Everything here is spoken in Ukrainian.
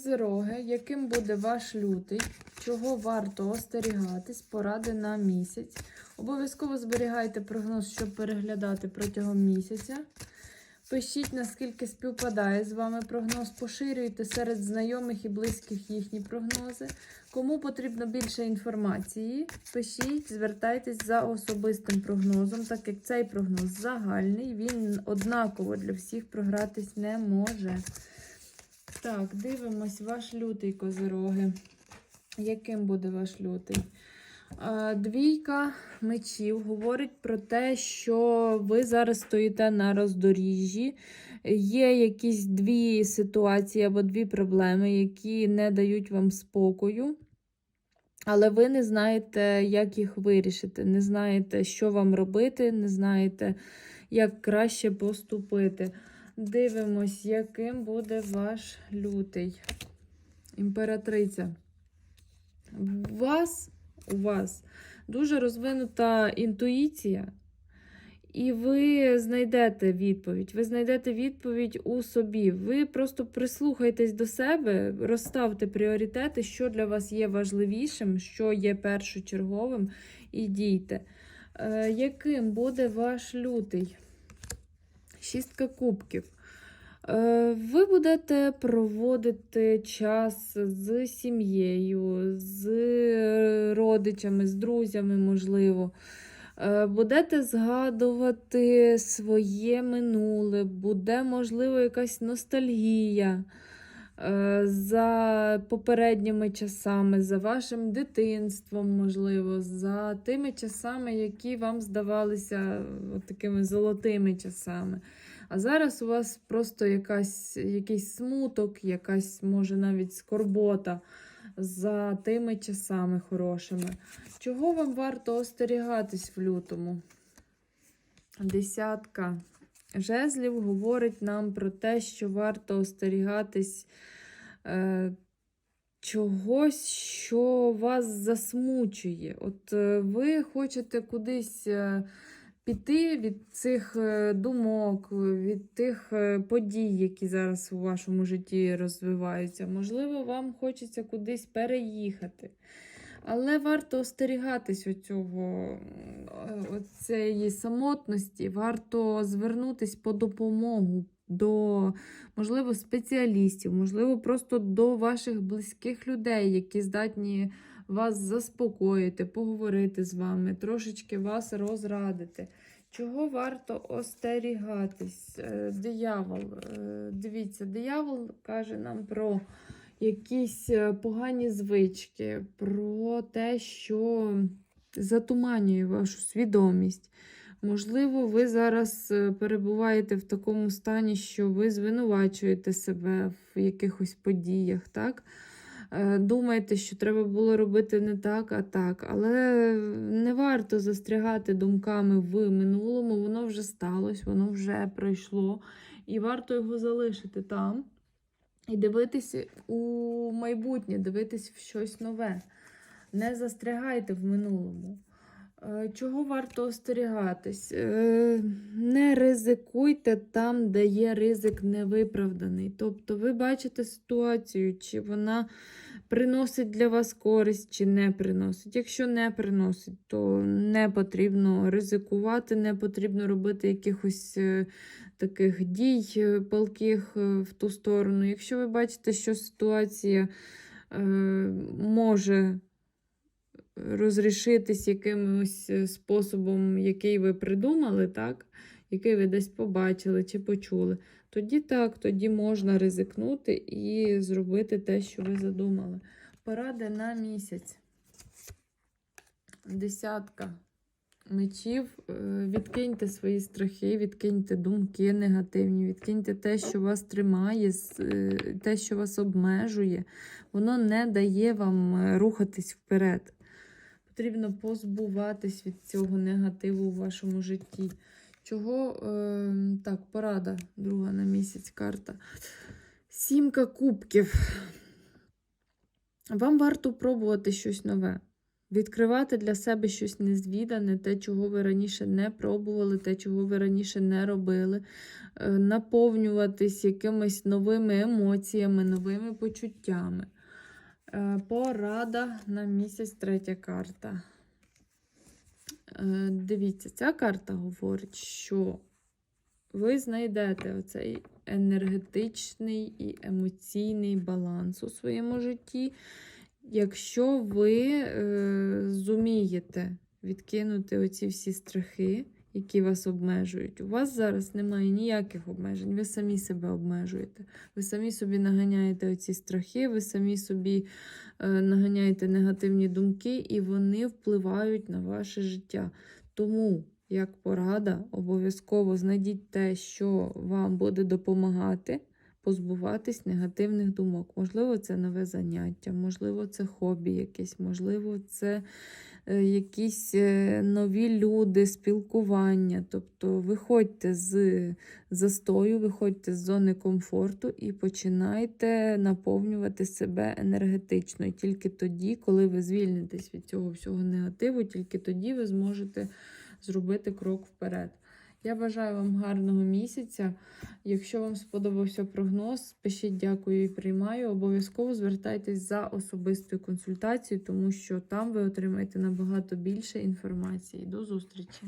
Козироги, яким буде ваш лютий, чого варто остерігатись, поради на місяць. Обов'язково зберігайте прогноз, щоб переглядати протягом місяця. Пишіть, наскільки співпадає з вами прогноз, поширюйте серед знайомих і близьких їхні прогнози. Кому потрібно більше інформації, пишіть, звертайтесь за особистим прогнозом, так як цей прогноз загальний, він однаково для всіх програтись не може. Так, дивимось ваш лютий козироги. Яким буде ваш лютий? Двійка мечів говорить про те, що ви зараз стоїте на роздоріжжі. Є якісь дві ситуації або дві проблеми, які не дають вам спокою. Але ви не знаєте, як їх вирішити. Не знаєте, що вам робити, не знаєте, як краще поступити. Дивимось, яким буде ваш лютий. Імператриця. У вас, у вас дуже розвинута інтуїція, і ви знайдете відповідь. Ви знайдете відповідь у собі. Ви просто прислухайтесь до себе, розставте пріоритети, що для вас є важливішим, що є першочерговим, і дійте. Е, яким буде ваш лютий? Шістка кубків. Е, Ви будете проводити час з сім'єю, з родичами, з друзями, можливо. Е, Будете згадувати своє минуле, буде, можливо, якась ностальгія за попередніми часами, за вашим дитинством, можливо, за тими часами, які вам здавалися от такими золотими часами. А зараз у вас просто якась, якийсь смуток, якась, може, навіть скорбота за тими часами хорошими. Чого вам варто остерігатись в лютому? Десятка жезлів говорить нам про те, що варто остерігатись е, чогось, що вас засмучує. От е, ви хочете кудись. Е, піти від цих е, думок, від тих е, подій, які зараз у вашому житті розвиваються. Можливо, вам хочеться кудись переїхати. Але варто остерігатись оцього, цієї самотності, варто звернутись по допомогу до, можливо, спеціалістів, можливо, просто до ваших близьких людей, які здатні вас заспокоїти, поговорити з вами, трошечки вас розрадити. Чого варто остерігатись? Е, Диявол. Е, Дивіться, диявол каже нам про якісь е, погані звички, про те, що затуманює вашу свідомість. Можливо, ви зараз перебуваєте в такому стані, що ви звинувачуєте себе в якихось подіях, так? Думаєте, що треба було робити не так, а так. Але не варто застрягати думками в минулому, воно вже сталося, воно вже пройшло. І варто його залишити там і дивитися у майбутнє, дивитись в щось нове. Не застрягайте в минулому. Чого варто остерігатись? Не ризикуйте там, де є ризик невиправданий. Тобто, ви бачите ситуацію, чи вона приносить для вас користь, чи не приносить. Якщо не приносить, то не потрібно ризикувати, не потрібно робити якихось е, таких дій е, палких е, в ту сторону. Якщо ви бачите, що ситуація може розрішитись якимось способом, який ви придумали, так? який ви десь побачили чи почули, тоді так, тоді можна ризикнути і зробити те, що ви задумали. Поради на місяць. Десятка мечів. Відкиньте свої страхи, відкиньте думки негативні, відкиньте те, що вас тримає, те, що вас обмежує. Воно не дає вам рухатись вперед. Потрібно позбуватись від цього негативу у вашому житті. Чого, е, так, порада, друга на місяць карта. Сімка кубків. Вам варто пробувати щось нове. відкривати для себе щось незвідане, те, чого ви раніше не пробували, те, чого ви раніше не робили, е, наповнюватись якимись новими емоціями, новими почуттями. Е, Порада на місяць, третя карта. Е, Дивіться, ця карта говорить, що ви знайдете оцей енергетичний і емоційний баланс у своєму житті, якщо ви е, зумієте відкинути оці всі страхи, які вас обмежують. У вас зараз немає ніяких обмежень, ви самі себе обмежуєте. Ви самі собі наганяєте оці страхи, ви самі собі е, наганяєте негативні думки, і вони впливають на ваше життя. Тому, як порада, обов'язково знайдіть те, що вам буде допомагати позбуватись негативних думок. Можливо, це нове заняття, можливо, це хобі якесь, можливо, це якісь е, нові люди, спілкування. Тобто виходьте з застою, виходьте з зони комфорту і починайте наповнювати себе енергетично. І тільки тоді, коли ви звільнитесь від цього всього негативу, тільки тоді ви зможете зробити крок вперед. Я бажаю вам гарного місяця. Якщо вам сподобався прогноз, пишіть дякую і приймаю. Обов'язково звертайтесь за особистою консультацією, тому що там ви отримаєте набагато більше інформації. До зустрічі!